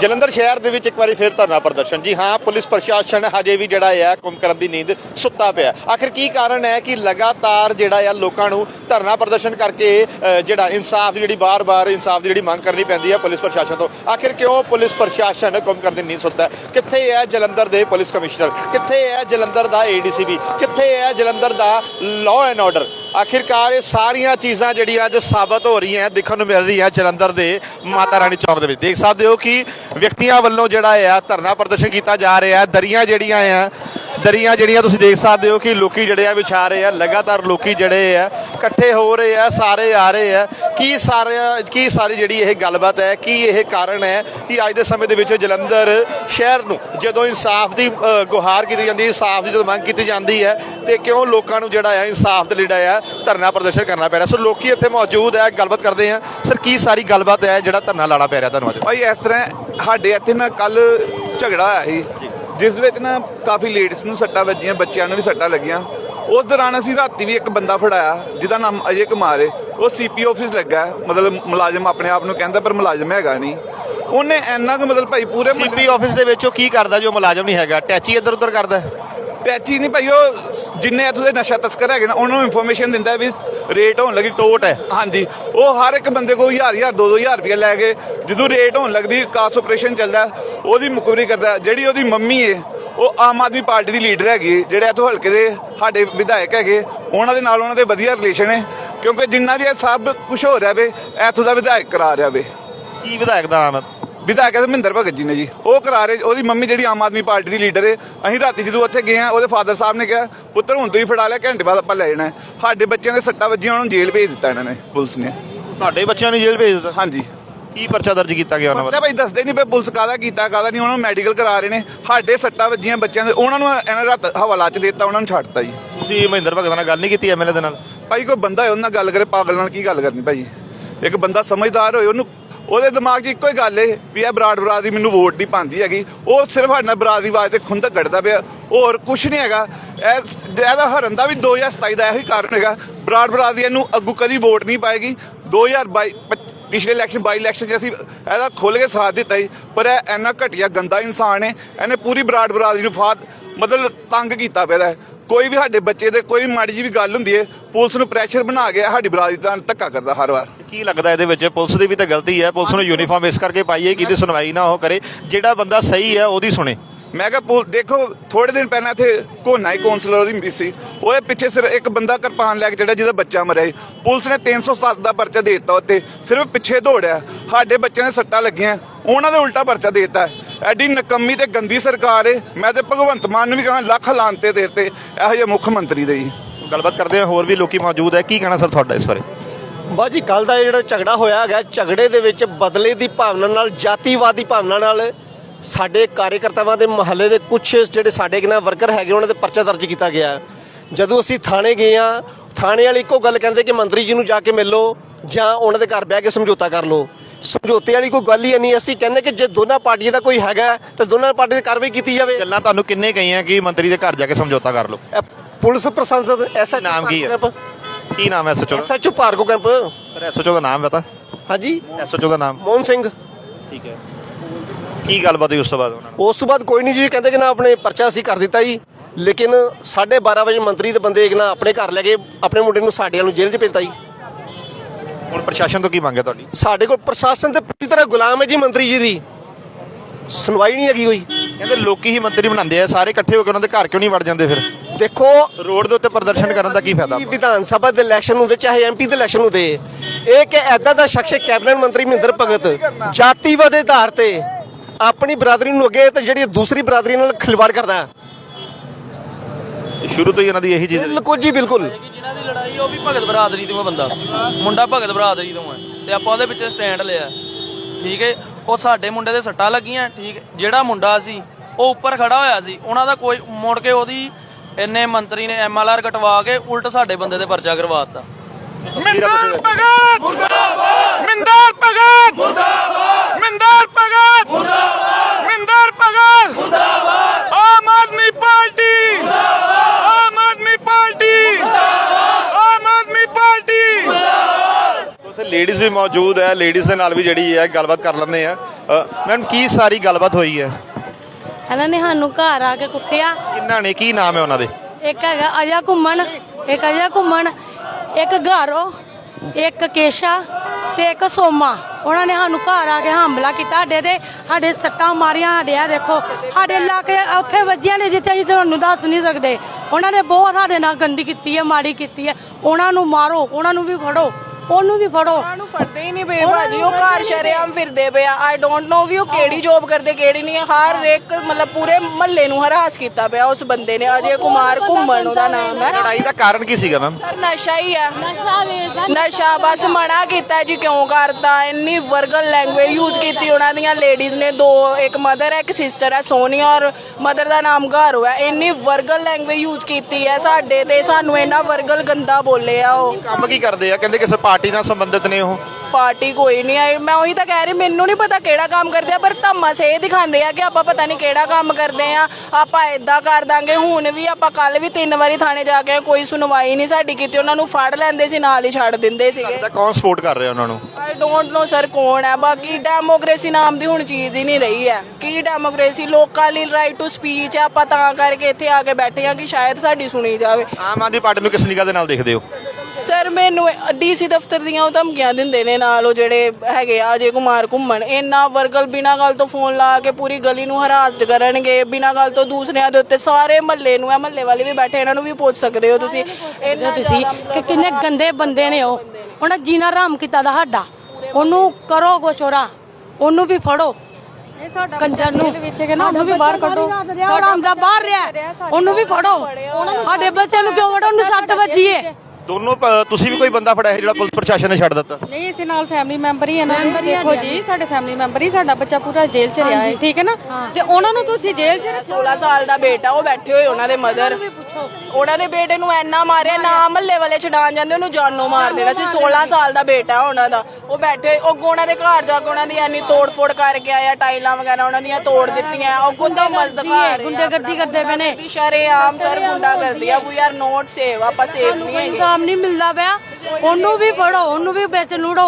ਜਲੰਧਰ ਸ਼ਹਿਰ ਦੇ ਵਿੱਚ ਇੱਕ ਵਾਰੀ ਫਿਰ ਧਰਨਾ ਪ੍ਰਦਰਸ਼ਨ। ਜੀ ਹਾਂ, ਪੁਲਿਸ ਪ੍ਰਸ਼ਾਸਨ ਹਜੇ ਵੀ ਜਿਹੜਾ ਹੈ ਕੁੰਭਕਰਨ ਦੀ ਨੀਂਦ ਸੁੱਤਾ ਪਿਆ। ਆਖਿਰ ਕੀ ਕਾਰਨ ਹੈ ਕਿ ਲਗਾਤਾਰ ਜਿਹੜਾ ਆ, ਲੋਕਾਂ ਨੂੰ ਧਰਨਾ ਪ੍ਰਦਰਸ਼ਨ ਕਰਕੇ ਜਿਹੜਾ ਇਨਸਾਫ ਦੀ ਜਿਹੜੀ ਬਾਰ-ਬਾਰ ਇਨਸਾਫ ਦੀ ਜਿਹੜੀ ਮੰਗ ਕਰਨੀ ਪੈਂਦੀ ਹੈ ਪੁਲਿਸ ਪ੍ਰਸ਼ਾਸਨ ਤੋਂ। ਆਖਿਰ ਕਿਉਂ ਪੁਲਿਸ ਪ੍ਰਸ਼ਾਸਨ ਕੁੰਭਕਰਨ ਦੀ ਨੀਂਦ ਸੁੱਤਾ? ਕਿੱਥੇ ਹੈ ਜਲੰਧਰ ਦੇ ਪੁਲਿਸ ਕਮਿਸ਼ਨਰ? ਕਿੱਥੇ ਹੈ ਜਲੰਧਰ ਦਾ ਏਡੀਸੀਪੀ ਕਿੱਥੇ ਹੈ ਜਲੰਧਰ ਦਾ ਲਾਅ ਐਂਡ ਆਰਡਰ ਆਖਿਰਕਾਰ ਇਹ ਸਾਰੀਆਂ ਚੀਜ਼ਾਂ ਜਿਹੜੀਆਂ ਅੱਜ ਸਾਬਤ ਹੋ ਰਹੀਆਂ, ਦੇਖਣ ਨੂੰ ਮਿਲ ਰਹੀਆਂ ਜਲੰਧਰ ਦੇ ਮਾਤਾ ਰਾਣੀ ਚੌਕ ਦੇ ਵਿੱਚ। ਦੇਖ ਸਕਦੇ ਹੋ ਕਿ ਵਿਅਕਤੀਆਂ ਵੱਲੋਂ ਜਿਹੜਾ ਆ ਧਰਨਾ ਪ੍ਰਦਰਸ਼ਨ ਕੀਤਾ ਜਾ ਰਿਹਾ ਦਰੀਆਂ ਜਿਹੜੀਆਂ ਆ ਦਰੀਆਂ ਜਿਹੜੀਆਂ ਤੁਸੀਂ ਦੇਖ ਸਕਦੇ ਹੋ ਕਿ ਲੋਕੀ ਜਿਹੜੇ ਆ ਵਿਛਾ ਰਹੇ ਆ, ਲਗਾਤਾਰ ਲੋਕੀ ਜਿਹੜੇ ਆ, ਇਕੱਠੇ ਹੋ ਰਹੇ ਆ, ਸਾਰੇ ਆ ਰਹੇ ਆ। ਕੀ ਸਾਰੇ ਕੀ ਸਾਰੀ ਜਿਹੜੀ ਇਹ ਗੱਲਬਾਤ ਹੈ, ਕੀ ਇਹ ਕਾਰਨ ਹੈ ਕਿ ਅੱਜ ਦੇ ਸਮੇਂ ਦੇ ਵਿੱਚ ਜਲੰਧਰ ਸ਼ਹਿਰ ਨੂੰ ਜਦੋਂ ਇਨਸਾਫ ਦੀ ਗੁਹਾਰ ਕੀਤੀ ਜਾਂਦੀ ਹੈ, ਇਨਸਾਫ ਦੀ ਜਦੋਂ ਮੰਗ ਕੀਤੀ ਜਾਂਦੀ ਹੈ, ਤੇ ਕਿਉਂ ਲੋਕਾਂ ਨੂੰ ਜਿਹੜਾ ਆ ਇਨਸਾਫ ਦੇ ਲਈ ਜਿਹੜਾ ਆ, ਧਰਨਾ ਪ੍ਰਦਰਸ਼ਨ ਕਰਨਾ ਪੈ ਰਿਹਾ? ਸੋ ਲੋਕੀ ਇੱਥੇ ਮੌਜੂਦ ਹੈ ਗੱਲਬਾਤ ਕਰਦੇ ਆ। ਸਰ, ਕੀ ਸਾਰੀ ਗੱਲਬਾਤ ਹੈ ਜਿਹੜਾ ਧਰਨਾ ਲਾਣਾ ਪੈ ਰਿਹਾ? ਤੁਹਾਨੂੰ ਅੱਜ ਭਾਈ, ਇਸ ਤਰ੍ਹਾਂ ਸਾਡੇ ਇੱਥੇ ਨਾ ਕੱਲ ਝਗੜਾ ਹੋਇਆ ਸੀ। ਜਿਸ ਵਿੱਚ ਨਾ ਕਾਫੀ ਲੇਡੀਜ਼ ਨੂੰ ਸੱਟਾਂ ਵੱਜੀਆਂ, ਬੱਚਿਆਂ ਨੂੰ ਵੀ ਸੱਟਾਂ ਲੱਗੀਆਂ। ਉਸ ਦੌਰਾਨ ਅਸੀਂ ਰਾਤੀ ਵੀ ਇੱਕ ਬੰਦਾ ਫੜਾਇਆ, ਜਿਹਦਾ ਨਾਮ ਅਜੇ ਕੁਮਾਰ ਹੈ ਉਹ ਸੀਪੀ ਆਫਿਸ ਲੱਗਾ, ਮਤਲਬ ਮੁਲਾਜ਼ਮ ਆਪਣੇ ਆਪ ਨੂੰ ਕਹਿੰਦਾ, ਪਰ ਮੁਲਾਜ਼ਮ ਹੈਗਾ ਨਹੀਂ। ਉਹਨੇ ਇੰਨਾ ਕੁ ਮਤਲਬ ਭਾਈ ਪੂਰੇ ਸੀਪੀ ਆਫਿਸ ਦੇ ਵਿੱਚ ਉਹ ਕੀ ਕਰਦਾ ਜੋ ਮੁਲਾਜ਼ਮ ਨਹੀਂ ਹੈਗਾ? ਟੈਚੀ ਇੱਧਰ ਉੱਧਰ ਕਰਦਾ। ਟੈਚੀ ਨਹੀਂ ਭਾਈ ਉਹ ਜਿੰਨੇ ਇੱਥੋਂ ਦੇ ਨਸ਼ਾ ਤਸਕਰ ਹੈਗੇ ਨਾ ਉਹਨਾਂ ਨੂੰ ਇਨਫੋਰਮੇਸ਼ਨ ਦਿੰਦਾ ਵੀ ਰੇਟ ਹੋਣ ਲੱਗੀ ਟੋਟ ਹੈ। ਹਾਂਜੀ। ਉਹ ਹਰ ਇੱਕ ਬੰਦੇ ਕੋਲ ਹਜ਼ਾਰ ਹਜ਼ਾਰ ਦੋ ਦੋ ਹਜ਼ਾਰ ਰੁਪਏ ਲੈ ਕੇ ਜਦੋਂ ਰੇਟ ਹੋਣ ਲੱਗਦੀ ਕਾਸ ਆਪਰੇਸ਼ਨ ਚੱਲਦਾ ਉਹਦੀ ਮੁਕਬਰੀ ਕਰਦਾ। ਜਿਹੜੀ ਉਹਦੀ ਮੰਮੀ ਏ ਉਹ ਆਮ ਆਦਮੀ ਪਾਰਟੀ ਦੀ ਲੀਡਰ ਹੈਗੀ ਜਿਹੜੇ ਇੱਥੋਂ ਹਲਕੇ ਦੇ ਸਾਡੇ ਵਿਧਾਇਕ ਹੈਗੇ ਉਹਨਾਂ ਦੇ ਨਾਲ ਉਹਨਾਂ ਦੇ ਵਧੀਆ ਰਿਲੇਸ਼ਨ ਹੈ ਕਿਉਂਕਿ ਜਿੰਨਾ ਵੀ ਇਹ ਸਭ ਕੁਝ ਹੋ ਰਿਹਾ ਵੇ ਇੱਥੋਂ ਦਾ ਵਿਧਾਇਕ ਕਰਾ ਰਿਹਾ ਵੇ। ਕੀ ਵਿਧਾਇਕ ਦਾ ਨਾਮ ਹੈ? ਵਿਧਾਇਕ ਹੈ ਮਹਿੰਦਰ ਭਗਤ ਜੀ ਨੇ ਜੀ। ਉਹ ਕਰਾ ਰਹੇ ਉਹਦੀ ਮੰਮੀ ਜਿਹੜੀ ਆਮ ਆਦਮੀ ਪਾਰਟੀ ਦੀ ਲੀਡਰ ਹੈ ਅਸੀਂ ਰਾਤੀ ਜਦੋਂ ਉੱਥੇ ਗਏ ਆ ਉਹਦੇ ਫਾਦਰ ਸਾਹਿਬ ਨੇ ਕਿਹਾ ਪੁੱਤਰ ਹੁਣ ਤੁਸੀਂ ਫੜਾ ਲਿਆ ਘੰਟੇ ਬਾਅਦ ਆਪਾਂ ਲੈ ਜਾਣਾ ਹੈ। ਸਾਡੇ ਬੱਚਿਆਂ ਦੇ ਸੱਟਾਂ ਵੱਜੀਆਂ ਉਹਨਾਂ ਨੂੰ ਜੇਲ੍ਹ ਭੇਜ ਦਿੱਤਾ ਇਹਨਾਂ ਨੇ ਪੁਲਿਸ ਨੇ। ਤੁਹਾਡੇ ਬੱਚਿਆਂ ਨੂੰ ਜੇਲ੍ਹ ਭੇਜ ਦਿੱਤਾ? ਹਾਂਜੀ। ਕੀ ਪਰਚਾ ਦਰਜ ਕੀਤਾ ਗਿਆ ਉਹਨਾਂ ਵੱਲੋਂ ਭਾਈ ਦੱਸਦੇ ਨਹੀਂ ਪਏ ਪੁਲਿਸ ਕਾਦਾ ਕੀਤਾ ਕਾਦਾ ਨਹੀਂ ਉਹਨਾਂ ਨੂੰ ਮੈਡੀਕਲ ਕਰਾ ਰਹੇ ਨੇ। ਸਾਡੇ ਸੱਟਾਂ ਵੱਜੀਆਂ ਬੱਚਿਆਂ ਦੇ ਉਹਨਾਂ ਨੂੰ ਇਹਨਾਂ ਰਾਤ ਹਵਾਲਾ ਚ ਦੇਤਾ ਉਹਨਾਂ ਨੂੰ ਛੱਡਤਾ ਜੀ। ਤੁਸੀਂ ਮਹਿੰਦਰ ਭਗਤ ਨਾਲ ਗੱਲ ਨਹੀਂ ਕੀਤੀ ਐਮਐਲਏ ਦੇ ਨਾਲ? ਭਾਈ ਕੋਈ ਬੰਦਾ ਹੋਏ ਉਹਨਾਂ ਨਾਲ ਗੱਲ ਕਰੇ ਪਾਗਲ ਨਾਲ ਕੀ ਗੱਲ ਕਰਨੀ ਭਾਈ? ਇੱਕ ਬੰਦਾ ਸਮਝਦਾਰ ਹੋਏ ਉਹਨੂੰ ਉਹਦੇ ਦਿਮਾਗ 'ਚ ਇੱਕੋ ਹੀ ਗੱਲ ਏ ਵੀ ਇਹ ਬਰਾੜ ਬਰਾਦਰੀ ਮੈਨੂੰ ਵੋਟ ਨਹੀਂ ਪਾਉਂਦੀ ਹੈਗੀ। ਉਹ ਸਿਰਫ ਸਾਡਾ ਨਾਲ ਬਰਾਦਰੀ ਵਾਸਤੇ ਖੁੰਦਕ ਕੱਢਦਾ ਪਿਆ। ਹੋਰ ਕੁਝ ਨਹੀਂ ਹੈਗਾ। ਇਹ, ਇਹਦਾ ਹਰਨ ਦਾ ਵੀ 2027 ਦਾ ਇਹੋ ਹੀ ਕਾਰਨ ਹੈਗਾ। ਬਰਾੜ ਬਰਾਦਰੀ ਇਹਨੂੰ ਅੱਗੂ ਕਦੀ ਵੋਟ ਨਹੀਂ ਪਾਏਗੀ। 2022 ਪ- ਪਿਛਲੇ ਇਲੈਕਸ਼ਨ ਬਾਈ ਇਲੈਕਸ਼ਨ 'ਚ ਅਸੀਂ ਇਹਦਾ ਖੁੱਲ੍ਹ ਕੇ ਸਾਥ ਦਿੱਤਾ ਸੀ ਪਰ ਇਹ ਇੰਨਾ ਘਟੀਆ ਗੰਦਾ ਇਨਸਾਨ ਹੈ ਇਹਨੇ ਪੂਰੀ ਬਰਾੜ ਬਰਾਦਰੀ ਨੂੰ ਫਾਦ ਮਤਲਬ ਤੰਗ ਕੀਤਾ ਪਿਆ ਹੈ ਕੋਈ ਵੀ ਸਾਡੇ ਬੱਚੇ ਦੇ ਕੋਈ ਮਾੜੀ ਜੀ ਵੀ ਗੱਲ ਹੁੰਦੀ ਹੈ ਪੁਲਿਸ ਨੂੰ ਪ੍ਰੈਸ਼ਰ ਬਣਾ ਕੇ ਸਾਡੀ ਬਰਾਦਰੀ ਦਾ ਧੱਕਾ ਕਰਦਾ ਹਰ ਵਾਰ। ਕੀ ਲੱਗਦਾ ਇਹਦੇ ਵਿੱਚ? ਪੁਲਿਸ ਦੀ ਵੀ ਤਾਂ ਗਲਤੀ ਹੈ ਪੁਲਿਸ ਨੂੰ ਯੂਨੀਫਾਰਮ ਇਸ ਕਰਕੇ ਪਾਈਏ ਕਿ ਇਹਦੀ ਸੁਣਵਾਈ ਨਾ ਉਹ ਕਰੇ। ਜਿਹੜਾ ਬੰਦਾ ਸਹੀ ਹੈ ਉਹਦੀ ਸੁਣੇ। ਮੈਂ ਕਿਹਾ ਪੁਲ ਦੇਖੋ ਥੋੜੇ ਦਿਨ ਪਹਿਲਾਂ ਇੱਥੇ ਕੋਨਾ ਹੀ ਕਾਉਂਸਲਰ ਉਹਦੀ ਮਿਲੀ ਸੀ। ਉਹਦੇ ਪਿੱਛੇ ਸਿਰ ਇੱਕ ਬੰਦਾ ਕਿਰਪਾਨ ਲੈ ਕੇ ਜਿਹੜਾ ਜਿਹਦਾ ਬੱਚਾ ਮਰਿਆ ਸੀ। ਪੁਲਿਸ ਨੇ 307 ਦਾ ਪਰਚਾ ਦੇ ਦਿੱਤਾ ਉੱਤੇ। ਸਿਰਫ ਪਿੱਛੇ ਦੌੜਿਆ। ਸਾਡੇ ਬੱਚਿਆਂ ਦੇ ਸੱਟਾਂ ਲੱਗੀਆਂ। ਉਹਨਾਂ ਦੇ ਉਲਟਾ ਪਰਚਾ ਦੇ ਦਿੱਤਾ। ਐਡੀ ਨਕੰਮੀ ਤੇ ਗੰਦੀ ਸਰਕਾਰ ਏ। ਮੈਂ ਤੇ ਭਗਵੰਤ ਮਾਨ ਨੂੰ ਵੀ ਕਹਾਂ ਲੱਖ ਲਾਂਤੇ ਦੇਰ ਤੇ ਇਹੋ ਜਿਹੇ ਮੁੱਖ ਮੰਤਰੀ ਦੇ ਜੀ। ਗੱਲਬਾਤ ਕਰਦੇ ਹਾਂ ਹੋਰ ਵੀ ਲੋਕੀ ਮੌਜੂਦ ਹੈ। ਕੀ ਕਹਿਣਾ ਸਰ ਤੁਹਾਡਾ ਇਸ ਬਾਰੇ? ਬਾਜੀ ਕੱਲ ਦਾ ਜਿਹੜਾ ਝਗੜਾ ਹੋਇਆ ਹੈਗਾ ਝਗੜੇ ਦੇ ਵਿੱਚ ਬਦਲੇ ਦੀ ਭਾਵਨਾ ਨਾਲ ਜਾਤੀਵਾਦੀ ਭਾਵਨਾ ਨਾਲ ਸਾਡੇ ਕਾਰਜਕਰਤਾਵਾਂ ਦੇ ਮਹੱਲੇ ਦੇ ਕੁਝ ਜਿਹੜੇ ਸਾਡੇ ਕਿਨਾ ਵਰਕਰ ਹੈਗੇ ਉਹਨਾਂ ਦੇ ਪਰਚਾ ਦਰਜ ਕੀਤਾ ਗਿਆ। ਜਦੋਂ ਅਸੀਂ ਥਾਣੇ ਗਏ ਆ ਥਾਣੇ ਵਾਲੇ ਇੱਕੋ ਗੱਲ ਕਹਿੰਦੇ ਕਿ ਮੰਤਰੀ ਜੀ ਨੂੰ ਜਾ ਕੇ ਮਿਲ ਲਓ ਜਾਂ ਉਹਨਾਂ ਦੇ ਘਰ ਬਹਿ ਕੇ ਸਮਝੌਤਾ ਕਰ ਲਓ। ਸਮਝੌਤੇ ਵਾਲੀ ਕੋਈ ਗੱਲ ਹੀ ਨਹੀਂ। ਅਸੀਂ ਕਹਿੰਦੇ ਕਿ ਜੇ ਦੋਨਾਂ ਪਾਰਟੀਆਂ ਦਾ ਕੋਈ ਹੈਗਾ ਤਾਂ ਦੋਨਾਂ ਪਾਰਟੀਆਂ ਦੀ ਕਾਰਵਾਈ ਕੀਤੀ ਜਾਵੇ। ਗੱਲਾਂ ਤੁਹਾਨੂੰ ਕਿੰਨੇ ਕਹੀਆਂ ਕਿ ਮੰਤਰੀ ਦੇ ਘਰ ਜਾ ਕੇ ਸਮਝੌਤਾ ਕਰ ਲਓ? ਇਹ ਪੁਲਿਸ ਪ੍ਰਸ਼ਾਸਨ ਐਸਾ ਨਾਮ ਕੀ ਹੈ? ਕੀ ਨਾਮ ਹੈ ਐਸਐਚਓ ਦਾ? SHO Bhargo camp. Sir SHO ਦਾ ਨਾਮ ਪਤਾ? ਹਾਂਜੀ। ਐਸਐਚਓ ਦਾ ਨਾਮ? ਮੋਹਨ ਸਿੰਘ। ਠੀਕ ਹੈ। ਕੀ ਗੱਲਬਾਤ ਹੋਈ ਉਸ ਤੋਂ ਬਾਅਦ ਉਹਨਾਂ ਨਾਲ? ਉਸ ਤੋਂ ਬਾਅਦ ਕੋਈ ਨਹੀਂ ਜੀ ਕਹਿੰਦੇ ਕਿ ਨਾ ਆਪਣੇ ਪਰਚਾ ਅਸੀਂ ਕਰ ਦਿੱਤਾ ਜੀ। ਲੇਕਿਨ 12:30 ਵਜੇ ਮੰਤਰੀ ਦੇ ਬੰਦੇ ਕਿ ਨਾ ਆਪਣੇ ਘਰ ਲੈ ਕੇ ਆਪਣੇ ਮੁੰਡੇ ਨੂੰ ਸਾਡੇ ਨੂੰ ਜੇਲ੍ਹ 'ਚ ਭੇਜਤਾ ਜੀ। ਹੁਣ ਪ੍ਰਸ਼ਾਸਨ ਤੋਂ ਕੀ ਮੰਗ ਹੈ ਤੁਹਾਡੀ? ਸਾਡੇ ਕੋਲ ਪ੍ਰਸ਼ਾਸਨ ਤੇ ਪੂਰੀ ਤਰ੍ਹਾਂ ਗੁਲਾਮ ਹੈ ਜੀ ਮੰਤਰੀ ਜੀ ਦੀ। ਸੁਣਵਾਈ ਨਹੀਂ ਹੈਗੀ ਹੋਈ ਕਹਿੰਦੇ ਲੋਕੀ ਹੀ ਮੰਤਰੀ ਬਣਾਉਂਦੇ ਆ ਸਾਰੇ ਇਕੱਠੇ ਹੋ ਕੇ ਉਹਨਾਂ ਦੇ ਘਰ ਕਿਉਂ ਨਹੀਂ ਵੜ ਜਾਂਦੇ ਫਿਰ? ਦੇਖੋ ਰੋਡ ਦੇ ਉੱਤੇ ਪ੍ਰਦਰਸ਼ਨ ਕਰਨ ਦਾ ਕੀ ਫਾਇਦਾ? ਵਿਧਾਨ ਸਭਾ ਦੇ ਇਲੈਕਸ਼ਨ ਹੁੰਦੇ ਚਾਹੇ ਐਮਪੀ ਦੇ ਇਲੈਕਸ਼ਨ ਹੁੰਦੇ ਇਹ ਕਿ ਐਦਾਂ ਦਾ ਸ਼ਖਸ ਕੈਬਨਿਟ ਮੰਤਰੀ ਮਹਿੰਦਰ ਭਗਤ ਜਾਤੀਵਾਦ ਦੇ ਆਧਾਰ ਤੇ ਆਪਣੀ ਬਰਾਦਰੀ ਨੂੰ ਅੱਗੇ ਤੇ ਜਿਹੜੀ ਦੂਸਰੀ ਬਰਾਦਰੀ ਨਾਲ ਖਿਲਵਾੜ ਕਰਦਾ। ਸ਼ੁਰੂ ਤੋਂ ਹੀ ਇਹਨਾਂ ਦੀ ਇਹੀ ਚੀਜ਼ ਰਹੀ। ਬਿਲਕੁਲ ਜੀ ਬਿਲਕੁਲ। ਜਿਨ੍ਹਾਂ ਦੀ ਲੜਾਈ ਉਹ ਵੀ ਭਗਤ ਬਰਾਦਰੀ ਤੋਂ ਆ ਬੰਦਾ। ਮੁੰਡਾ ਭਗਤ ਬਰਾਦਰੀ ਤੋਂ ਆ। ਤੇ ਆਪਾਂ ਉਹਦੇ ਪਿੱਛੇ ਸਟੈਂਡ ਲਿਆ। ਠੀਕ ਹੈ? ਉਹ ਸਾਡੇ ਮੁੰਡੇ ਦੇ ਸੱਟਾਂ ਲੱਗੀਆਂ ਠੀਕ ਹੈ। ਜਿਹੜਾ ਮੁੰਡਾ ਸੀ ਉਹ ਉੱਪਰ ਖੜਾ ਹੋਇਆ ਸੀ। ਉਹਨਾਂ ਦਾ ਕੋਈ ਮੁੜ ਕੇ ਉਹਦੀ ਇੰਨੇ ਮੰਤਰੀ ਨੇ ਐਮਐਲਆਰ ਕਟਵਾ ਕੇ ਉਲਟ ਸਾਡੇ ਬੰਦੇ ਦੇ ਪਰਚਾ ਤੁਸੀਂ ਦੇਖੋ। ਮਿੰਦਰ ਭਗਤ ਮੁਰਦਾਬਾਦ ਮਿੰਦਰ ਭਗਤ ਮੁਰਦਾਬਾਦ ਮਿੰਦਰ ਭਗਤ ਮੁਰਦਾਬਾਦ Aam Aadmi party Aam Aadmi party Aam Aadmi party ਉੱਥੇ ਲੇਡੀਜ਼ ਵੀ ਮੌਜੂਦ ਹੈ ਲੇਡੀਜ਼ ਦੇ ਨਾਲ ਵੀ ਜਿਹੜੀ ਹੈ ਗੱਲਬਾਤ ਕਰ ਲੈਂਦੇ ਆ ਮੈਮ ਕੀ ਸਾਰੀ ਗੱਲਬਾਤ ਹੋਈ ਹੈ? ਇਹਨਾਂ ਨੇ ਸਾਨੂੰ ਘਰ ਆ ਕੇ ਕੁੱਟਿਆ। ਕਿੰਨਾ ਨੇ? ਕੀ ਨਾਮ ਹੈ ਉਹਨਾਂ ਦੇ? ਇੱਕ ਹੈਗਾ ਅਜਾ ਘੁੰਮਣ ਇੱਕ ਅਜਾ ਘੁੰਮਣ ਇੱਕ ਘਾਰੋ ਇੱਕ ਕੇਸ਼ਾ ਤੇ ਇੱਕ ਸੋਮਾ। ਉਹਨਾਂ ਨੇ ਸਾਨੂੰ ਘਰ ਆ ਕੇ ਹਮਲਾ ਕੀਤਾ। ਸਾਡੇ ਤੇ ਸਾਡੇ ਸੱਟਾਂ ਮਾਰੀਆਂ ਸਾਡੇ ਆ ਦੇਖੋ ਸਾਡੇ ਇਲਾਕੇ ਉੱਥੇ ਵੱਜੀਆਂ ਨੇ ਜਿੱਥੇ ਅਸੀਂ ਤੁਹਾਨੂੰ ਦੱਸ ਨਹੀਂ ਸਕਦੇ। ਉਹਨਾਂ ਨੇ ਬਹੁਤ ਸਾਡੇ ਨਾਲ ਗੰਦੀ ਕੀਤੀ ਹੈ ਮਾੜੀ ਕੀਤੀ ਹੈ। ਉਹਨਾਂ ਨੂੰ ਮਾਰੋ ਉਹਨਾਂ ਨੂੰ ਵੀ ਫੜੋ। ਉਹਨੂੰ ਵੀ ਫੜੋ। ਉਹਨਾਂ ਨੂੰ ਫੜਦੇ ਹੀ ਨਹੀਂ ਪਏ ਭਾਜੀ ਉਹ ਘਰ ਸ਼ਰੇਆਮ ਫਿਰਦੇ ਪਏ ਆ। ਆਈ ਡੋਨਟ ਨੋ ਵੀ ਉਹ ਕਿਹੜੀ ਜੋਬ ਕਰਦੇ ਕਿਹੜੀ ਨਹੀਂ ਹਰ ਇੱਕ ਮਤਲਬ ਪੂਰੇ ਮਹੱਲੇ ਨੂੰ ਹਰਾਸ ਕੀਤਾ ਪਿਆ ਉਸ ਬੰਦੇ ਨੇ। ਅਜੇ ਕੁਮਾਰ ਘੁੰਮਣ ਉਹਦਾ ਨਾਮ ਹੈ। ਲੜਾਈ ਦਾ ਕਾਰਨ ਕੀ ਸੀਗਾ ਮੈਮ? ਸਰ ਨਸ਼ਾ ਹੀ ਹੈ ਨਸ਼ਾ ਵੇਚਦਾ ਨਸ਼ਾ ਬਸ ਮਨਾ ਕੀਤਾ ਜੀ ਕਿਉਂ ਕਰਤਾ? ਇੰਨੀ ਵਰਗਲ ਲੈਂਗੁਏਜ ਯੂਜ਼ ਕੀਤੀ ਉਹਨਾਂ ਦੀਆਂ ਲੇਡੀਜ਼ ਨੇ। ਦੋ ਇੱਕ ਮਦਰ ਹੈ ਇੱਕ ਸਿਸਟਰ ਹੈ ਸੋਨੀਆ ਔਰ ਮਦਰ ਦਾ ਨਾਮ ਘਾਰੋ ਹੈ। ਇੰਨੀ ਵਰਗਲ ਲੈਂਗੁਏਜ ਯੂਜ਼ ਕੀਤੀ ਹੈ ਸਾਡੇ ਤੇ। ਸਾਨੂੰ ਇੰਨਾ ਵਰਗਲ ਗੰਦਾ ਬੋਲੇ ਆ ਉਹ। ਕੰਮ ਕੀ ਕਰਦੇ ਆ? ਕਹਿੰਦੇ ਕਿਸੇ ਪਾਰਟੀ ਨਾਲ ਸੰਬੰਧਿਤ ਨੇ ਉਹ? ਪਾਰਟੀ ਕੋਈ ਨਹੀਂ ਆਈ। ਮੈਂ ਉਹੀ ਤਾਂ ਕਹਿ ਰਹੀ ਮੈਨੂੰ ਨਹੀਂ ਪਤਾ ਕਿਹੜਾ ਕੰਮ ਕਰਦੇ ਆ ਪਰ ਧਮਸ ਇਹ ਦਿਖਾਉਂਦੇ ਆ ਕਿ ਆਪਾਂ ਪਤਾ ਨਹੀਂ ਕਿਹੜਾ ਕੰਮ ਕਰਦੇ ਆ। ਆਪਾਂ ਇਦਾਂ ਕਰ ਦਾਂਗੇ ਹੁਣ ਵੀ ਆਪਾਂ ਕੱਲ ਵੀ ਤਿੰਨ ਵਾਰੀ ਥਾਣੇ ਜਾ ਕੇ ਕੋਈ ਸੁਣਵਾਈ ਨਹੀਂ ਸਾਡੀ ਕੀਤੀ ਉਹਨਾਂ ਨੂੰ ਫੜ ਲੈਂਦੇ ਸੀ ਨਾਲ ਹੀ ਛੱਡ ਦਿੰਦੇ ਸੀਗੇ। ਤਾਂ ਕੌਣ ਸਪੋਰਟ ਕਰ ਰਿਹਾ ਉਹਨਾਂ ਨੂੰ? ਆਈ ਡੋਂਟ ਨੋ ਸਰ ਕੌਣ ਹੈ ਬਾਕੀ ਡੈਮੋਕ੍ਰੇਸੀ ਨਾਮ ਦੀ ਹੁਣ ਚੀਜ਼ ਹੀ ਨਹੀਂ ਰਹੀ ਹੈ। ਕੀ ਡੈਮੋਕ੍ਰੇਸੀ ਲੋਕਾਂ ਲਈ ਰਾਈਟ ਟੂ ਸਪੀਚ ਹੈ ਆਪਾਂ ਤਾਂ ਕਰਕੇ ਇੱਥੇ ਆ ਕੇ ਬੈਠੇ ਆ ਕਿ ਸ਼ਾਇਦ ਸਾਡੀ ਸੁਣੀ ਜਾਵੇ। ਆਮ ਆਦਮੀ ਪਾਰਟੀ ਨੂੰ ਕਿਸ ਨਿਗਾਹ ਦੇ ਨਾਲ ਦੇਖਦੇ ਹੋ? ਸਰ ਮੈਨੂੰ ਡੀਸੀ ਦਫ਼ਤਰ ਦੀਆਂ ਉਹ ਧਮਕੀਆਂ ਦਿੰਦੇ ਨੇ ਨਾਲ ਉਹ ਜਿਹੜੇ ਹੈਗੇ ਆ ਅਜੇ ਕੁਮਾਰ ਘੁੰਮਣ। ਇੰਨਾ ਵਰਗਲ ਬਿਨਾਂ ਗੱਲ ਤੋਂ ਫੋਨ ਲਾ ਕੇ ਪੂਰੀ ਗਲੀ ਨੂੰ ਹਰਾਸਡ ਕਰਨਗੇ ਬਿਨਾਂ ਗੱਲ ਤੋਂ ਦੂਸਰਿਆਂ ਦੇ ਉੱਤੇ ਸਾਰੇ ਮਹੱਲੇ ਨੂੰ ਇਹ ਮਹੱਲੇ ਵਾਲੇ ਵੀ ਬੈਠੇ ਇਹਨਾਂ ਨੂੰ ਵੀ ਪੁੱਛ ਸਕਦੇ ਹੋ ਤੁਸੀਂ। ਇੰਨਾ ਤੁਸੀਂ ਕਿ ਕਿੰਨੇ ਗੰਦੇ ਬੰਦੇ ਨੇ ਉਹ। ਉਹਨਾਂ ਜੀਣਾ ਰਾਮ ਕੀਤਾ ਦਾ ਸਾਡਾ। ਉਹਨੂੰ ਕਰੋ ਗੋਸ਼ੋਰਾ ਉਹਨੂੰ ਵੀ ਫੜੋ। ਕੰਜਰ ਨੂੰ। ਉਹਨੂੰ ਵੀ ਬਾਹਰ ਕੱਢੋ। ਸਾਡਾ ਦਾ ਬਾਹਰ ਰਿਹਾ। ਉਹਨੂੰ ਵੀ ਫੜੋ। ਸਾਡੇ ਬੱਚਿਆਂ ਨੂੰ ਕਿਉਂ ਵੜੋ ਉਹਨੂੰ ਸੱਟ ਵੱਜੀ ਏ। ਦੋਨੋਂ ਪ- ਤੁਸੀਂ ਵੀ ਕੋਈ ਬੰਦਾ ਫੜਿਆ ਹੈ ਜਿਹੜਾ ਪੁਲਿਸ ਪ੍ਰਸ਼ਾਸਨ ਨੇ ਛੱਡ ਦਿੱਤਾ? ਨਹੀਂ ਇਸੇ ਨਾਲ ਫੈਮਿਲੀ ਮੈਂਬਰ ਹੀ ਹੈ ਨਾ ਦੇਖੋ ਜੀ। ਸਾਡੇ ਫੈਮਿਲੀ ਮੈਂਬਰ ਹੀ ਸਾਡਾ ਬੱਚਾ ਪੂਰਾ ਜੇਲ੍ਹ 'ਚ ਰਿਹਾ ਹੈ ਠੀਕ ਹੈ ਨਾ? ਤੇ ਉਹਨਾਂ ਨੂੰ ਤੁਸੀਂ ਜੇਲ੍ਹ 'ਚ ਰੱਖੋ 16 ਸਾਲ ਦਾ ਬੇਟਾ ਉਹ ਬੈਠੇ ਹੋਏ ਉਹਨਾਂ ਦੇ ਮਦਰ ਉਹਨਾਂ ਦੇ ਬੇਟੇ ਨੂੰ ਐਨਾ ਮਾਰਿਆ ਨਾ ਮਹੱਲੇ ਵਾਲੇ ਛਡਾਣ ਜਾਂਦੇ ਉਹਨੂੰ ਜਾਨੋਂ ਮਾਰ ਦੇਣਾ ਸੀ। 16 ਸਾਲ ਦਾ ਬੇਟਾ ਉਹਨਾਂ ਦਾ। ਉਹ ਬੈਠੇ ਹੋਏ- ਉਹ ਉਹਨਾਂ ਦੇ ਘਰ ਜਾ ਕੇ ਉਹਨਾਂ ਦੀ ਐਨੀ ਤੋੜ ਫੋੜ ਕਰਕੇ ਆਇਆ ਟਾਈਲਾਂ ਵਗੈਰਾ ਉਹਨਾਂ ਦੀਆਂ ਤੋੜ ਦਿੱਤੀਆਂ। ਉਹ ਗੁੰਡਾ ਮਜ਼ਦ ਆ। ਗੁੰਡਾਗਰਦੀ ਕਰਦੇ ਪਏ ਨੇ। ਸ਼ਰੇਆਮ ਸਰ ਗੁੰਡਾ ਕਰਦੀ ਆ ਵੀ ਆਰ ਨੋਟ ਸੇਵ ਆਪਾਂ ਸੇਫ ਨਹੀਂ ਹੈਗੇ। ਕੰਮ ਨਹੀਂ ਮਿਲਦਾ ਪਿਆ। ਉਹਨੂੰ ਵੀ ਫੜੋ ਉਹਨੂੰ ਵੀ ਵਿੱਚ ਲੁੜੋ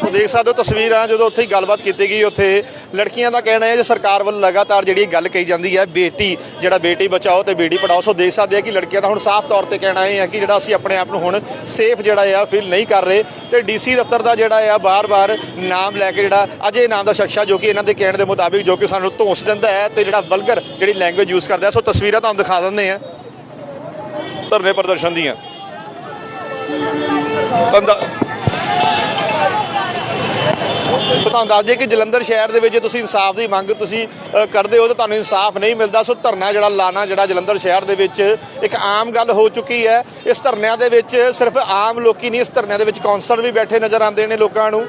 ਸੋ ਦੇਖ ਸਕਦੇ ਹੋ ਤਸਵੀਰਾਂ ਜਦੋਂ ਉੱਥੇ ਗੱਲਬਾਤ ਕੀਤੀ ਗਈ, ਉੱਥੇ ਲੜਕੀਆਂ ਦਾ ਕਹਿਣਾ ਹੈ ਜੇ ਸਰਕਾਰ ਵੱਲੋਂ ਲਗਾਤਾਰ ਜਿਹੜੀ ਗੱਲ ਕਹੀ ਜਾਂਦੀ ਹੈ, ਬੇਟੀ, ਜਿਹੜਾ ਬੇਟੀ ਬਚਾਓ ਤੇ ਬੇਟੀ ਪੜਾਓ, ਸੋ ਦੇਖ ਸਕਦੇ ਆ ਕਿ ਲੜਕੀਆਂ ਦਾ ਹੁਣ ਸਾਫ਼ ਤੌਰ ਤੇ ਕਹਿਣਾ ਇਹ ਹੈ ਕਿ ਜਿਹੜਾ ਅਸੀਂ ਆਪਣੇ ਆਪ ਨੂੰ ਹੁਣ ਸੇਫ ਜਿਹੜਾ ਆ ਫੀਲ ਨਹੀਂ ਕਰ ਰਹੇ। ਤੇ ਡੀਸੀ ਦਫ਼ਤਰ ਦਾ ਜਿਹੜਾ ਆ, ਬਾਰ-ਬਾਰ ਨਾਮ ਲੈ ਕੇ ਜਿਹੜਾ ਅਜੇ ਨਾਮ ਦਾ ਸ਼ਖਸ ਜੋ ਕਿ ਇਹਨਾਂ ਦੇ ਕਹਿਣ ਦੇ ਮੁਤਾਬਿਕ ਜੋ ਕਿ ਸਾਨੂੰ ਧੋਸ ਦਿੰਦਾ ਹੈ ਤੇ ਜਿਹੜਾ ਵਲਗਰ ਜਿਹੜੀ ਲੈਂਗੁਏਜ ਯੂਜ਼ ਕਰਦਾ ਹੈ। ਸੋ ਤਸਵੀਰਾਂ ਤੁਹਾਨੂੰ ਦਿਖਾ ਦਿੰਦੇ ਆ ਧਰਨੇ ਪ੍ਰਦਰਸ਼ਨ ਦੀਆਂ। ਤੁਹਾਨੂੰ ਦੱਸ ਦਈਏ ਕਿ ਜਲੰਧਰ ਸ਼ਹਿਰ ਦੇ ਵਿੱਚ ਜੇ ਤੁਸੀਂ ਇਨਸਾਫ ਦੀ ਮੰਗ ਤੁਸੀਂ ਕਰਦੇ ਹੋ ਤਾਂ ਤੁਹਾਨੂੰ ਇਨਸਾਫ ਨਹੀਂ ਮਿਲਦਾ। ਸੋ ਧਰਨਾ ਜਿਹੜਾ ਲਾਣਾ ਜਿਹੜਾ ਜਲੰਧਰ ਸ਼ਹਿਰ ਦੇ ਵਿੱਚ ਇੱਕ ਆਮ ਗੱਲ ਹੋ ਚੁੱਕੀ ਹੈ। ਇਸ ਧਰਨਿਆਂ ਦੇ ਵਿੱਚ ਸਿਰਫ ਆਮ ਲੋਕੀ ਨਹੀਂ ਇਸ ਧਰਨਿਆਂ ਦੇ ਵਿੱਚ ਕਾਉਂਸਲਰ ਵੀ ਬੈਠੇ ਨਜ਼ਰ ਆਉਂਦੇ ਨੇ ਲੋਕਾਂ ਨੂੰ।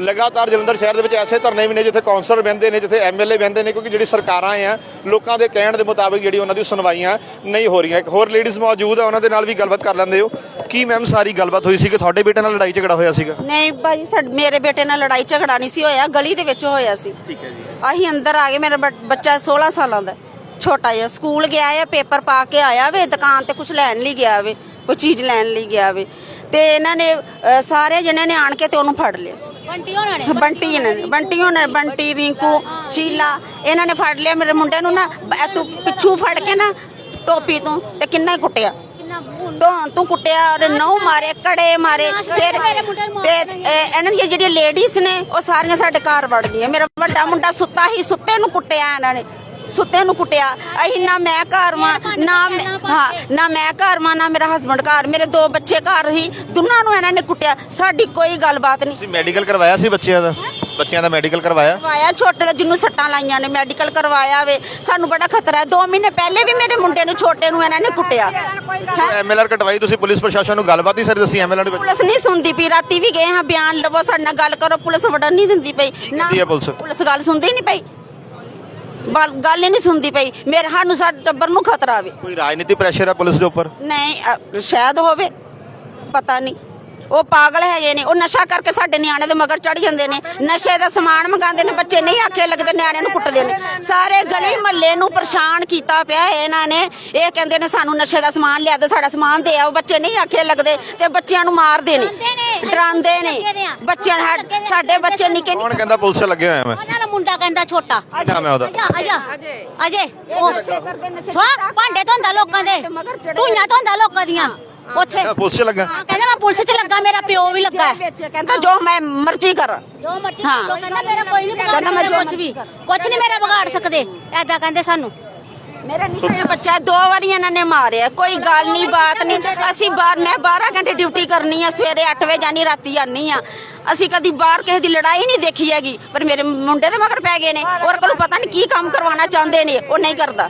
ਲਗਾਤਾਰ ਜਲੰਧਰ ਸ਼ਹਿਰ ਦੇ ਵਿੱਚ ਐਸੇ ਧਰਨੇ ਵੀ ਨੇ ਜਿੱਥੇ ਕਾਉਂਸਲਰ ਬਹਿੰਦੇ ਨੇ ਜਿੱਥੇ ਐਮਐਲਏ ਬਹਿੰਦੇ ਨੇ ਕਿਉਂਕਿ ਜਿਹੜੀ ਸਰਕਾਰਾਂ ਆ ਲੋਕਾਂ ਦੇ ਕਹਿਣ ਦੇ ਮੁਤਾਬਿਕ ਜਿਹੜੀ ਉਹਨਾਂ ਦੀ ਸੁਣਵਾਈਆਂ ਨਹੀਂ ਹੋ ਰਹੀਆਂ। ਇੱਕ ਹੋਰ ਲੇਡੀਜ਼ ਮੌਜੂਦ ਆ ਉਹਨਾਂ ਦੇ ਨਾਲ ਵੀ ਗੱਲਬਾਤ ਕਰ ਲੈਂਦੇ ਹੋ। ਕੀ ਮੈਮ ਸਾਰੀ ਗੱਲਬਾਤ ਹੋਈ ਸੀ ਕਿ ਤੁਹਾਡੇ ਬੇਟੇ ਨਾਲ ਲੜਾਈ ਝਗੜਾ ਹੋਇਆ ਸੀਗਾ? ਨਹੀਂ ਭਾਜੀ ਸਾਡ- ਮੇਰੇ ਬੇਟੇ ਨਾਲ ਲੜਾਈ ਝਗੜਾ ਨਹੀਂ ਸੀ ਹੋਇਆ ਗਲੀ ਦੇ ਵਿੱਚ ਹੋਇਆ ਸੀ। ਠੀਕ ਹੈ ਜੀ। ਅਸੀਂ ਅੰਦਰ ਆ ਗਏ ਮੇਰਾ ਬ- ਬੱਚਾ 16 ਸਾਲਾਂ ਦਾ ਛੋਟਾ ਜਿਹਾ। ਸਕੂਲ ਗਿਆ ਹੈ ਪੇਪਰ ਪਾ ਕੇ ਆਇਆ ਵੇ ਦੁਕਾਨ ਤੇ ਕੁਝ ਲੈਣ ਲਈ ਗਿਆ ਵੇ ਕੋਈ ਚੀਜ਼ ਲੈਣ ਲਈ ਗਿਆ ਵੇ। ਤੇ ਇਹਨਾਂ ਨੇ ਅ, ਸਾਰੇ ਜਣਿਆਂ ਨੇ ਆਣ ਕੇ ਤੇ ਉਹਨੂੰ ਫੜ ਲਿਆ। ਬੰਟੀ ਹੋਣਾ ਨੇ? ਬੰਟੀ ਇਹਨਾਂ ਨੇ ਬੰਟੀ ਉਹਨਾਂ ਨੇ ਬੰਟੀ ਰਿੰਕੂ ਸ਼ੀਲਾ ਇਹਨਾਂ ਨੇ ਫੜ ਲਿਆ। ਮੇਰੇ ਮੁੰਡੇ ਨੂੰ ਨਾ ਬ- ਤੂੰ ਪਿੱਛੂ ਫੜ ਕੇ ਨਾ ਟੋਪੀ ਤੋਂ ਤੇ ਕਿੰਨਾ ਹੀ ਕੁੱਟਿਆ। ਤੂੰ ਤੂੰ ਕੁੱਟਿਆ ਔਰ ਨਹੁੰ ਮਾਰੇ ਕੜੇ ਮਾਰੇ ਫਿਰ ਤੇ ਇਹ- ਇਹਨਾਂ ਦੀਆਂ ਜਿਹੜੀਆਂ ਲੇਡੀਜ਼ ਨੇ ਉਹ ਸਾਰੀਆਂ ਸਾਡੇ ਘਰ ਵੜ ਗਈਆਂ। ਮੇਰਾ ਵੱਡਾ ਮੁੰਡਾ ਸੁੱਤਾ ਹੀ ਸੁੱਤੇ ਨੂੰ ਕੁੱਟਿਆ ਇਹਨਾਂ ਨੇ। ਸੁੱਤੇ ਨੂੰ ਕੁੱਟਿਆ। ਅਸੀਂ ਨਾ ਮੈਂ ਘਰ ਵਾਂ ਨਾ ਮੈਂ- ਹਾਂ ਨਾ ਮੈਂ ਘਰ ਵਾਂ ਨਾ ਮੇਰਾ ਹਸਬੰਡ ਘਰ। ਮੇਰੇ ਦੋ ਬੱਚੇ ਘਰ ਹੀ ਦੋਨਾਂ ਨੂੰ ਇਹਨਾਂ ਨੇ ਕੁੱਟਿਆ। ਸਾਡੀ ਕੋਈ ਗੱਲਬਾਤ ਨਹੀਂ। ਤੁਸੀਂ ਮੈਡੀਕਲ ਕਰਵਾਇਆ ਸੀ ਬੱਚਿਆਂ ਦਾ? ਬੱਚਿਆਂ ਦਾ ਮੈਡੀਕਲ ਕਰਵਾਇਆ? ਕਰਵਾਇਆ ਛੋਟੇ ਦਾ ਜਿਹਨੂੰ ਸੱਟਾਂ ਲਾਈਆਂ ਨੇ ਮੈਡੀਕਲ ਕਰਵਾਇਆ ਵੇ। ਸਾਨੂੰ ਬੜਾ ਖਤਰਾ ਹੈ। 2 ਮਹੀਨੇ ਪਹਿਲੇ ਵੀ ਮੇਰੇ ਮੁੰਡੇ ਨੂੰ ਛੋਟੇ ਨੂੰ ਇਹਨਾਂ ਨੇ ਕੁੱਟਿਆ। ਹੈਂ? ਐਮਐਲਆਰ ਕਟਵਾਈ ਤੁਸੀਂ ਪੁਲਿਸ ਪ੍ਰਸ਼ਾਸਨ ਨੂੰ? ਗੱਲਬਾਤ ਹੀ ਸਾਰੀ ਦੱਸੀ ਐਮਐਲਆਰ ਵਿੱਚ? ਪੁਲਿਸ ਨਹੀਂ ਸੁਣਦੀ ਪਈ। ਰਾਤੀ ਵੀ ਗਏ ਹਾਂ ਬਿਆਨ ਲਵੋ ਸਾਡੇ ਨਾਲ ਗੱਲ ਕਰੋ ਪੁਲਿਸ ਵੜਨ ਨਹੀਂ ਦਿੰਦੀ ਪਈ। ਨਾ ਕਹਿੰਦੀ ਹੈ ਪੁਲਿਸ? ਪੁਲਿਸ ਗੱਲ ਸੁਣਦੀ ਨਹੀਂ ਪਈ। ਬਲ- ਗੱਲ ਹੀ ਨਹੀਂ ਸੁਣਦੀ ਪਈ। ਮੇਰੇ ਸਾਨੂੰ ਸਾਡੇ ਟੱਬਰ ਨੂੰ ਖਤਰਾ ਵੇ। ਕੋਈ ਰਾਜਨੀਤੀ ਪ੍ਰੈਸ਼ਰ ਹੈ ਪੁਲਿਸ ਦੇ ਉੱਪਰ? ਨਹੀਂ ਅ, ਸ਼ਾਇਦ ਹੋਵੇ। ਪਤਾ ਨਹੀਂ। ਉਹ ਪਾਗਲ ਹੈਗੇ ਨੇ ਉਹ ਨਸ਼ਾ ਕਰਕੇ ਸਾਡੇ ਨਿਆਣੇ ਦੇ ਮਗਰ ਚੜ ਜਾਂਦੇ ਨੇ। ਨਸ਼ੇ ਦਾ ਸਮਾਨ ਮੰਗਾਉਂਦੇ ਨੇ ਬੱਚੇ ਨਹੀਂ ਆਖੇ ਲੱਗਦੇ ਨਿਆਣਿਆਂ ਨੂੰ ਕੁੱਟਦੇ ਨੇ। ਸਾਰੇ ਗਲੀ ਮਹੱਲੇ ਨੂੰ ਪਰੇਸ਼ਾਨ ਕੀਤਾ ਪਿਆ ਹੈ ਇਹਨਾਂ ਨੇ। ਇਹ ਕਹਿੰਦੇ ਨੇ ਸਾਨੂੰ ਨਸ਼ੇ ਦਾ ਸਮਾਨ ਲਿਆ ਦਿਓ ਸਾਡਾ ਸਮਾਨ ਦੇ ਆਓ। ਬੱਚੇ ਨਹੀਂ ਆਖੇ ਲੱਗਦੇ ਤੇ ਬੱਚਿਆਂ ਨੂੰ ਮਾਰਦੇ ਨੇ। ਡਰਾਉਂਦੇ ਨੇ ਬੱਚਿਆਂ ਨੂੰ- ਸਾਡੇ ਬੱਚੇ ਨਿੱਕੇ ਕੌਣ ਕਹਿੰਦਾ ਪੁਲਿਸ ਲੱਗੇ ਹੋਏ ਆ ਮੈਂ? ਉਹਨਾਂ ਦਾ ਮੁੰਡਾ ਕਹਿੰਦਾ ਛੋਟਾ। ਨਾਮ ਹੈ ਉਹਦਾ। ਅਜਾ। ਅਜੇ। ਉਹ ਸਵਾ ਭਾਂਡੇ ਧੋਂਦਾ ਲੋਕਾਂ ਦੇ। ਧੂਈਆਂ ਧੋਂਦਾ ਲੋਕਾਂ ਦੀਆਂ। ਉੱਥੇ। ਕਹਿੰਦਾ ਪੁਲਿਸ 'ਚ ਲੱਗਾ। ਹਾਂ, ਕਹਿੰਦਾ ਮੈਂ ਪੁਲਿਸ 'ਚ ਲੱਗਾ ਮੇਰਾ ਪਿਓ ਵੀ ਲੱਗਾ ਹੈ। ਕਹਿੰਦਾ ਜੋ ਮੈਂ ਮਰਜ਼ੀ ਕਰ। ਜੋ ਮਰਜ਼ੀ ਹਾਂ। ਕਰ ਲਓ, ਕਹਿੰਦਾ ਮੇਰਾ ਕੋਈ ਨਹੀਂ ਕਹਿੰਦਾ ਵਿਗਾੜ ਮੈਂ ਸਕਦਾ। ਜੋ ਕੁਝ ਵੀ ਕੁਝ ਨਹੀਂ ਮੇਰਾ ਵਿਗਾੜ ਸਕਦੇ। ਐਦਾਂ ਕਹਿੰਦੇ ਸਾਨੂੰ। ਮੇਰਾ ਨਿੱਕਾ ਬੱਚਾ ਦੋ ਵਾਰੀ ਇਹਨਾਂ ਨੇ ਮਾਰਿਆ। ਕੋਈ ਗੱਲ ਨਹੀਂ ਬਾਤ ਨਹੀਂ। ਅਸੀਂ ਬਾਹਰ ਮੈਂ 12 ਘੰਟੇ ਡਿਊਟੀ ਕਰਨੀ ਆ ਸਵੇਰੇ 8 ਵਜੇ ਜਾਣੀ ਰਾਤੀ ਆਨੀ ਆ। ਅਸੀਂ ਕਦੀ ਬਾਹਰ ਕਿਸੇ ਦੀ ਲੜਾਈ ਨਹੀਂ ਦੇਖੀ ਹੈਗੀ ਪਰ ਮੇਰੇ ਮੁੰਡੇ ਦੇ ਮਗਰ ਪੈ ਗਏ ਨੇ। ਔਰ ਕੋਲ ਪਤਾ ਨਹੀਂ ਕੀ ਕੰਮ ਕਰਵਾਉਣਾ ਚਾਹੁੰਦੇ ਨੇ ਉਹ ਨਹੀਂ ਕਰਦਾ।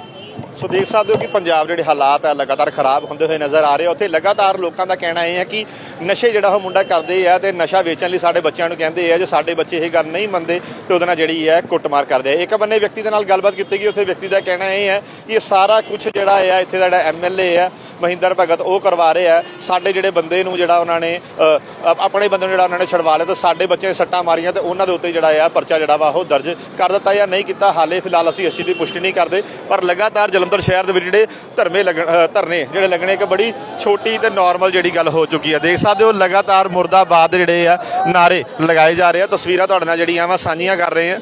ਸੋ ਦੇਖ ਸਕਦੇ ਹੋ ਕਿ ਪੰਜਾਬ ਜਿਹੜੇ ਹਾਲਾਤ ਆ ਲਗਾਤਾਰ ਖਰਾਬ ਹੁੰਦੇ ਹੋਏ ਨਜ਼ਰ ਆ ਰਹੇ ਆ। ਉੱਥੇ ਲਗਾਤਾਰ ਲੋਕਾਂ ਦਾ ਕਹਿਣਾ ਇਹ ਹੈ ਕਿ ਨਸ਼ੇ ਜਿਹੜਾ ਉਹ ਮੁੰਡਾ ਕਰਦੇ ਆ ਤੇ ਨਸ਼ਾ ਵੇਚਣ ਲਈ ਸਾਡੇ ਬੱਚਿਆਂ ਨੂੰ ਕਹਿੰਦੇ ਆ ਜੇ ਸਾਡੇ ਬੱਚੇ ਇਹ ਗੱਲ ਨਹੀਂ ਮੰਨਦੇ ਤੇ ਉਹਦੇ ਨਾਲ ਜਿਹੜੀ ਹੈ ਕੁੱਟਮਾਰ ਕਰਦੇ ਆ। ਇੱਕ ਬੰਨੇ ਵਿਅਕਤੀ ਦੇ ਨਾਲ ਗੱਲਬਾਤ ਕੀਤੀ ਗਈ, ਉੱਥੇ ਵਿਅਕਤੀ ਦਾ ਕਹਿਣਾ ਇਹ ਹੈ ਕਿ ਇਹ ਸਾਰਾ ਕੁਝ ਜਿਹੜਾ ਆ, ਇੱਥੇ ਦਾ ਜਿਹੜਾ ਐਮਐਲਏ ਆ ਮਹਿੰਦਰ ਭਗਤ ਉਹ ਕਰਵਾ ਰਹੇ ਆ। ਸਾਡੇ ਜਿਹੜੇ ਬੰਦੇ ਨੂੰ ਜਿਹੜਾ ਉਹਨਾਂ ਨੇ ਆਪਣੇ ਬੰਦੇ ਨੂੰ ਜਿਹੜਾ ਉਹਨਾਂ ਨੇ ਛਡਵਾ ਲਿਆ ਤੇ ਸਾਡੇ ਬੱਚੇ ਨੇ ਸੱਟਾਂ ਮਾਰੀਆਂ ਤੇ ਉਹਨਾਂ ਦੇ ਉੱਤੇ ਜਿਹੜਾ ਆ ਪਰਚਾ ਜਿਹੜਾ ਵਾ ਉਹ ਦਰਜ ਕਰ ਦਿੱਤਾ ਜਾਂ ਨਹੀਂ ਕੀਤਾ। ਹਾਲੇ ਫਿਲਹਾਲ ਅਸੀਂ ਅਸੀ ਦੀ ਪੁਸ਼ਟੀ ਨਹੀਂ ਕਰਦੇ, ਪਰ ਲਗਾਤਾਰ ਜਲੰਧਰ ਸ਼ਹਿਰ ਦੇ ਵਿੱਚ ਜਿਹੜੇ ਧਰਮੇ ਲੱਗਣ ਧਰਨੇ ਜਿਹੜੇ ਲੱਗਣੇ, ਇੱਕ ਬੜੀ ਛੋਟੀ ਤੇ ਨਾਰਮਲ ਜਿਹੜੀ ਗੱਲ ਹੋ ਚੁੱਕੀ ਹੈ ਦੇਖ ਸਕਦੇ ਹੋ ਲਗਾਤਾਰ ਮੁਰਦਾਬਾਦ ਜਿਹੜੇ ਆ ਨਾਰੇ ਲਗਾਏ ਜਾ ਰਹੇ ਆ। ਤਸਵੀਰਾਂ ਤੁਹਾਡੇ ਨਾਲ ਜਿਹੜੀਆਂ ਵਾ ਸਾਂਝੀਆਂ ਕਰ ਰਹੇ ਆ।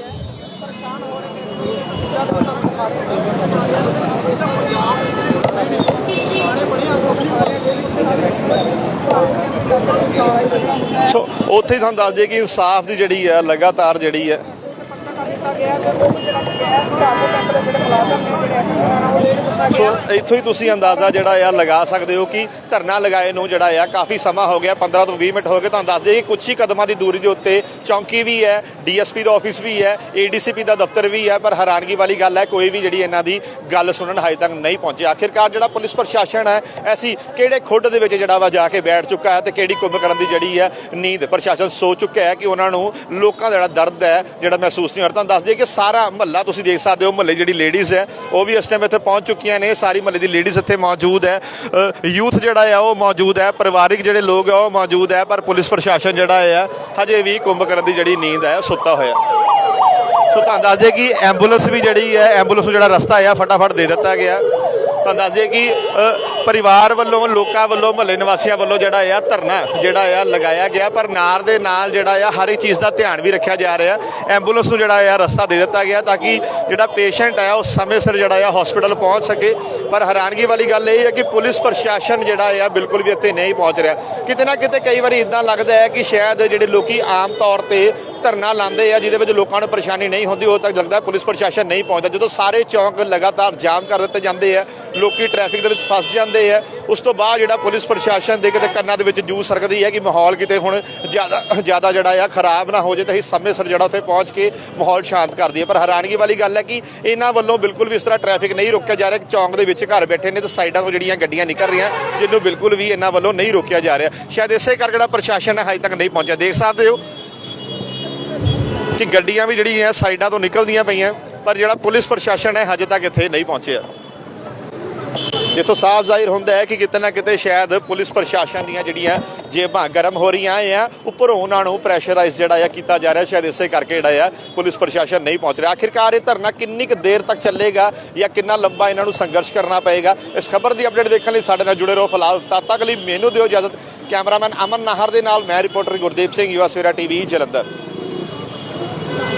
ਸੋ ਉੱਥੇ ਹੀ ਤੁਹਾਨੂੰ ਦੱਸ ਦਈਏ ਕਿ ਇਨਸਾਫ ਦੀ ਜਿਹੜੀ ਹੈ ਲਗਾਤਾਰ ਜਿਹੜੀ ਹੈ। ਸੋ ਇੱਥੋਂ ਹੀ ਤੁਸੀਂ ਅੰਦਾਜ਼ਾ ਜਿਹੜਾ ਆ ਲਗਾ ਸਕਦੇ ਹੋ ਕਿ ਧਰਨਾ ਲਗਾਏ ਨੂੰ ਜਿਹੜਾ ਆ ਕਾਫੀ ਸਮਾਂ ਹੋ ਗਿਆ 15 ਤੋਂ 20 ਮਿੰਟ ਹੋ ਗਏ। ਤੁਹਾਨੂੰ ਦੱਸ ਦਈਏ ਕਿ ਕੁਛ ਹੀ ਕਦਮਾਂ ਦੀ ਦੂਰੀ ਦੇ ਉੱਤੇ ਚੌਂਕੀ ਵੀ ਹੈ, ਡੀਐਸਪੀ ਦਾ ਆਫਿਸ ਵੀ ਹੈ, ਏਡੀਸੀਪੀ ਦਾ ਦਫ਼ਤਰ ਵੀ ਹੈ, ਪਰ ਹੈਰਾਨਗੀ ਵਾਲੀ ਗੱਲ ਹੈ ਕੋਈ ਵੀ ਜਿਹੜੀ ਇਹਨਾਂ ਦੀ ਗੱਲ ਸੁਣਨ ਹਜੇ ਤੱਕ ਨਹੀਂ ਪਹੁੰਚੀ। ਆਖਿਰਕਾਰ ਜਿਹੜਾ ਪੁਲਿਸ ਪ੍ਰਸ਼ਾਸਨ ਹੈ, ਐਸੀ ਕਿਹੜੇ ਖੁੱਡ ਦੇ ਵਿੱਚ ਜਿਹੜਾ ਵਾ ਜਾ ਕੇ ਬੈਠ ਚੁੱਕਾ ਹੈ ਤੇ ਕਿਹੜੀ ਕੁੰਭਕਰਨ ਦੀ ਜਿਹੜੀ ਹੈ ਨੀਂਦ? ਪ੍ਰਸ਼ਾਸਨ ਸੋ ਚੁੱਕਿਆ ਹੈ ਕਿ ਉਹਨਾਂ ਨੂੰ ਲੋਕਾਂ ਦਾ ਜਿਹੜਾ ਦਰਦ ਹੈ, ਜਿਹੜਾ ਮਹਿਸੂਸ ਨਹੀਂ ਹੋ ਰਿਹਾ। ਤੁਹਾਨੂੰ ਦੱਸ ਦਈਏ ਕਿ ਸਾਰਾ ਮਹੱਲਾ ਤੁਸੀਂ ਦੇਖ ਸਕਦੇ ਹੋ, ਮਹੱਲੇ ਜਿਹੜੀ ਲੇਡੀਜ਼ ਹੈ, ਉਹ ਵੀ ਇਸ ਟਾਈਮ ਇੱਥੇ ਪਹੁੰਚ ਚੁੱਕੀਆਂ ਨੇ। ਸਾਰੀ ਮਹੱਲੇ ਦੀ ਲੇਡੀਜ਼ ਇੱਥੇ ਮੌਜੂਦ ਹੈ। ਯੂਥ ਜਿਹੜਾ ਆ, ਉਹ ਮੌਜੂਦ ਹੈ। ਪਰਿਵਾਰਿਕ ਜਿਹੜੇ ਲੋਕ ਆ, ਉਹ ਮੌਜੂਦ ਹੈ। ਪਰ ਪੁਲਿਸ ਪ੍ਰਸ਼ਾਸਨ ਜਿਹੜਾ ਆ, ਹਜੇ ਵੀ ਕੁੰਭਕਰਨ ਦੀ ਜਿਹੜੀ ਨੀਂਦ ਹੈ ਸੁੱਤਾ ਹੋਇਆ। ਸੋ ਤੁਹਾਨੂੰ ਦੱਸ ਦਈਏ ਕਿ ਐਂਬੂਲੈਂਸ ਵੀ ਜਿਹੜੀ ਹੈ ਐਂਬੂਲੈਂਸ ਨੂੰ ਜਿਹੜਾ ਰਸਤਾ ਆ, ਫਟਾਫਟ ਦੇ ਦਿੱਤਾ ਗਿਆ। ਤੁਹਾਨੂੰ ਦੱਸ ਦਈਏ ਕਿ ਪਰਿਵਾਰ ਵੱਲੋਂ, ਲੋਕਾਂ ਵੱਲੋਂ, ਮਹੱਲੇ ਨਿਵਾਸੀਆਂ ਵੱਲੋਂ ਜਿਹੜਾ ਆ ਧਰਨਾ, ਜਿਹੜਾ ਆ ਲਗਾਇਆ ਗਿਆ, ਪਰ ਨਾਲ ਦੇ ਨਾਲ ਜਿਹੜਾ ਆ ਹਰ ਇੱਕ ਚੀਜ਼ ਦਾ ਧਿਆਨ ਵੀ ਰੱਖਿਆ ਜਾ ਰਿਹਾ। ਐਂਬੂਲੈਂਸ ਨੂੰ ਜਿਹੜਾ ਆ ਰਸਤਾ ਦੇ ਦਿੱਤਾ ਗਿਆ ਤਾਂ ਕਿ ਜਿਹੜਾ ਪੇਸ਼ੈਂਟ ਆ, ਉਹ ਸਮੇਂ ਸਿਰ ਜਿਹੜਾ ਆ ਹਸਪੀਟਲ ਪਹੁੰਚ ਸਕੇ। ਪਰ ਹੈਰਾਨਗੀ ਵਾਲੀ ਗੱਲ ਇਹ ਹੈ ਕਿ ਪੁਲਿਸ ਪ੍ਰਸ਼ਾਸਨ ਜਿਹੜਾ ਆ ਬਿਲਕੁਲ ਵੀ ਇੱਥੇ ਨਹੀਂ ਪਹੁੰਚ ਰਿਹਾ। ਕਿਤੇ ਨਾ ਕਿਤੇ ਕਈ ਵਾਰੀ ਇਦਾਂ ਲੱਗਦਾ ਹੈ ਕਿ ਸ਼ਾਇਦ ਜਿਹੜੇ ਲੋਕੀ ਆਮ ਤੌਰ ਤੇ ਧਰਨਾ ਲਾਉਂਦੇ ਆ, ਜਿਹਦੇ ਵਿੱਚ ਲੋਕਾਂ ਨੂੰ ਪਰੇਸ਼ਾਨੀ ਨਹੀਂ ਹੁੰਦੀ ਉਦੋਂ ਤੱਕ ਲੱਗਦਾ ਪੁਲਿਸ ਪ੍ਰਸ਼ਾਸਨ ਨਹੀਂ ਪਹੁੰਚਦਾ। ਜਦੋਂ ਸਾਰੇ ਚੌਂਕ ਲਗਾਤਾਰ ਜਾਮ ਕਰ ਦਿੱਤੇ ਜਾਂਦੇ ਆ, ਲੋਕੀ ਟ੍ਰੈਫਿਕ ਦੇ ਵਿੱਚ ਫਸ ਜਾਂਦੇ ਆ, ਉਸ ਤੋਂ ਬਾਅਦ ਜਿਹੜਾ ਪੁਲਿਸ ਪ੍ਰਸ਼ਾਸਨ ਦੇ ਕਿਤੇ ਕੰਨਾਂ ਦੇ ਵਿੱਚ ਜੂ ਸਰਕਦੀ ਹੈ ਕਿ ਮਾਹੌਲ ਕਿਤੇ ਹੁਣ ਜ਼ਿਆਦਾ ਜ਼ਿਆਦਾ ਜਿਹੜਾ ਆ ਖਰਾਬ ਨਾ ਹੋ ਜਾਏ, ਤਾਂ ਅਸੀਂ ਸਮੇਂ ਸਿਰ ਜਿਹੜਾ ਉੱਥੇ ਪਹੁੰਚ ਕੇ ਮਾਹੌਲ ਸ਼ਾਂਤ ਕਰ ਦਈਏ। ਪਰ ਹੈਰਾਨਗੀ ਵਾਲੀ ਗੱਲ ਹੈ ਕਿ ਇਹਨਾਂ ਵੱਲੋਂ ਬਿਲਕੁਲ ਵੀ ਇਸ ਤਰ੍ਹਾਂ ਟ੍ਰੈਫਿਕ ਨਹੀਂ ਰੋਕਿਆ ਜਾ ਰਿਹਾ, ਚੌਂਕ ਦੇ ਵਿੱਚ ਘਰ ਬੈਠੇ ਨੇ ਤੇ ਸਾਈਡਾਂ ਤੋਂ ਜਿਹੜੀਆਂ ਗੱਡੀਆਂ ਨਿਕਲ ਰਹੀਆਂ, ਜਿਹਨੂੰ ਬਿਲਕੁਲ ਵੀ ਇਹਨਾਂ ਵੱਲੋਂ ਨਹੀਂ ਰੋਕਿਆ ਜਾ ਰਿਹਾ। ਸ਼ਾਇਦ ਇਸੇ ਕਰਕੇ ਜਿਹੜਾ ਪ੍ਰਸ਼ਾਸਨ ਹੈ ਹਜੇ ਤੱਕ ਨਹੀਂ ਪਹੁੰਚਿਆ। ਦੇਖ ਸਕਦੇ ਹੋ ਕਿ ਗੱਡੀਆਂ ਵੀ ਜਿਹੜੀਆਂ ਸਾਈਡਾਂ ਤੋਂ ਨਿਕਲਦੀਆਂ ਪਈਆਂ, ਪਰ ਜਿਹੜਾ ਪੁਲਿਸ ਪ੍ਰਸ਼ਾਸਨ ਹੈ ਹਜੇ ਤੱਕ ਇੱਥੇ ਨਹੀਂ ਪਹੁੰਚਿਆ। ਜਿੱਥੋਂ ਸਾਫ਼ ਜ਼ਾਹਿਰ ਹੁੰਦਾ ਹੈ ਕਿ ਕਿਤੇ ਨਾ ਕਿਤੇ ਸ਼ਾਇਦ ਪੁਲਿਸ ਪ੍ਰਸ਼ਾਸਨ ਦੀਆਂ ਜਿਹੜੀਆਂ ਜੇਬਾਂ ਗਰਮ ਹੋ ਰਹੀਆਂ ਆ, ਉੱਪਰੋਂ ਉਹਨਾਂ ਨੂੰ ਪ੍ਰੈਸ਼ਰਾਈਜ਼ ਜਿਹੜਾ ਆ ਕੀਤਾ ਜਾ ਰਿਹਾ, ਸ਼ਾਇਦ ਇਸੇ ਕਰਕੇ ਜਿਹੜਾ ਆ ਪੁਲਿਸ ਪ੍ਰਸ਼ਾਸਨ ਨਹੀਂ ਪਹੁੰਚ ਰਿਹਾ। ਆਖਿਰਕਾਰ ਇਹ ਧਰਨਾ ਕਿੰਨੀ ਕੁ ਦੇਰ ਤੱਕ ਚੱਲੇਗਾ ਜਾਂ ਕਿੰਨਾ ਲੰਬਾ ਇਹਨਾਂ ਨੂੰ ਸੰਘਰਸ਼ ਕਰਨਾ ਪਏਗਾ, ਇਸ ਖਬਰ ਦੀ ਅਪਡੇਟ ਦੇਖਣ ਲਈ ਸਾਡੇ ਨਾਲ ਜੁੜੇ ਰਹੋ ਫਿਲਹਾਲ। ਤਦ ਤੱਕ ਲਈ ਮੈਨੂੰ ਦਿਓ ਇਜਾਜ਼ਤ। ਕੈਮਰਾਮੈਨ ਅਮਨ ਨਾਹਰ ਦੇ ਨਾਲ ਮੈਂ ਰਿਪੋਰਟਰ ਗੁਰਦੀਪ ਸਿੰਘ ਯੂਆ ਸਵੇਰਾ ਟੀਵੀ, ਜਲੰਧਰ।